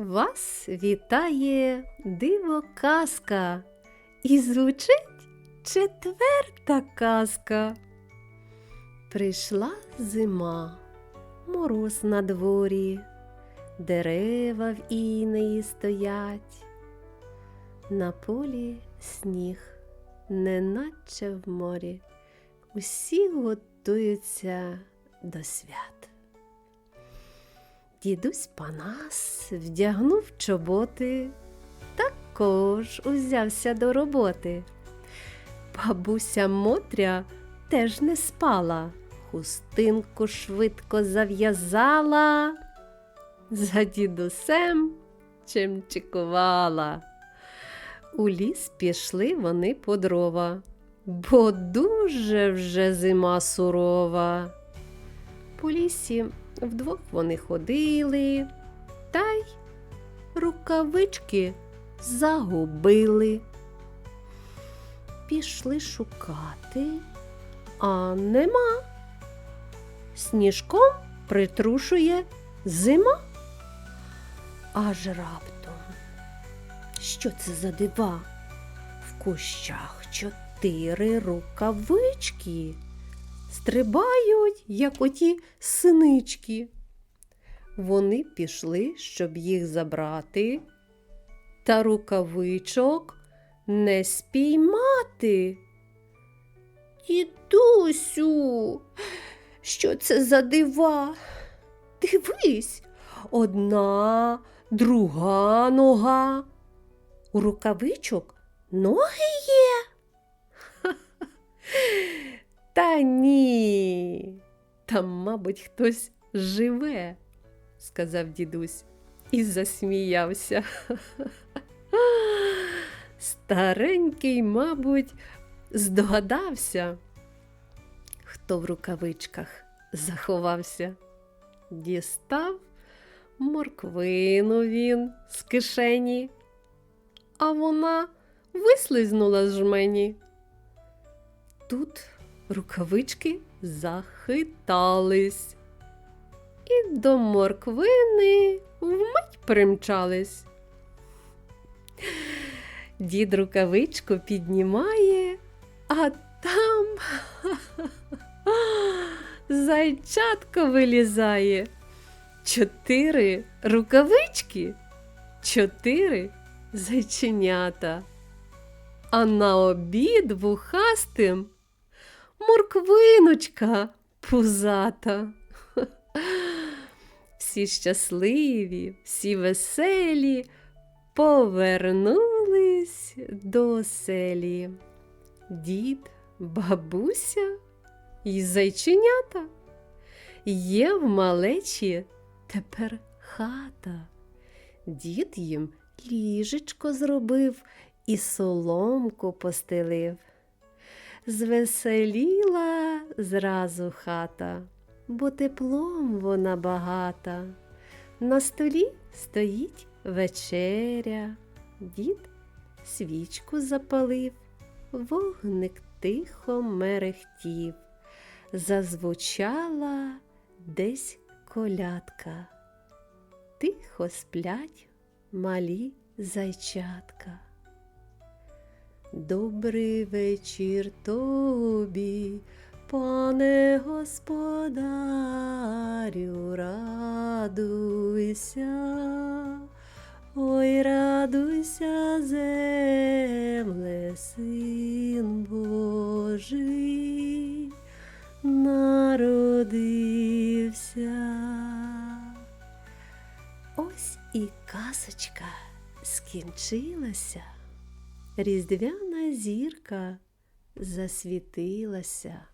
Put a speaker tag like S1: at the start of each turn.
S1: Вас вітає диво казка і звучить четверта казка. Прийшла зима, мороз на дворі, дерева в інеї стоять. На полі сніг, неначе в морі, усі готуються до свят. Дідусь Панас вдягнув чоботи, також узявся до роботи. Бабуся Мотря теж не спала, хустинку швидко зав'язала, за дідусем чимчикувала. У ліс пішли вони по дрова, бо дуже вже зима сурова. По лісі вдвох вони ходили, та й рукавички загубили. Пішли шукати, а нема. Сніжком притрушує зима. Аж раптом. Що це за дива? В кущах чотири рукавички стрибають, як оті синички. Вони пішли, щоб їх забрати, та рукавичок не спіймати. Дідусю, що це за дива? Дивись, одна, друга нога. У рукавичок ноги є. Та ні. Там, мабуть, хтось живе, сказав дідусь і засміявся. Старенький, мабуть, здогадався, хто в рукавичках заховався. Дістав морквину він з кишені, а вона вислизнула з жмені. Тут рукавички захитались і до морквини вмить примчались. Дід рукавичку піднімає, а там зайчатко вилізає. Чотири рукавички, чотири зайченята. А на обід вухастим морквиночка пузата. Всі щасливі, всі веселі повернулись до оселі. Дід, бабуся і зайченята. Є в малечі тепер хата. Дід їм ліжечко зробив і соломку постелив. Звеселіла зразу хата, бо теплом вона багата. На столі стоїть вечеря. Дід свічку запалив, вогник тихо мерехтів. Зазвучала десь колядка. Тихо сплять малі зайчатка. Добрий вечір тобі, пане господарю, радуйся, ой, радуйся, земле, син Божий, народився. Ось і казочка скінчилася. Різдвяна зірка засвітилася.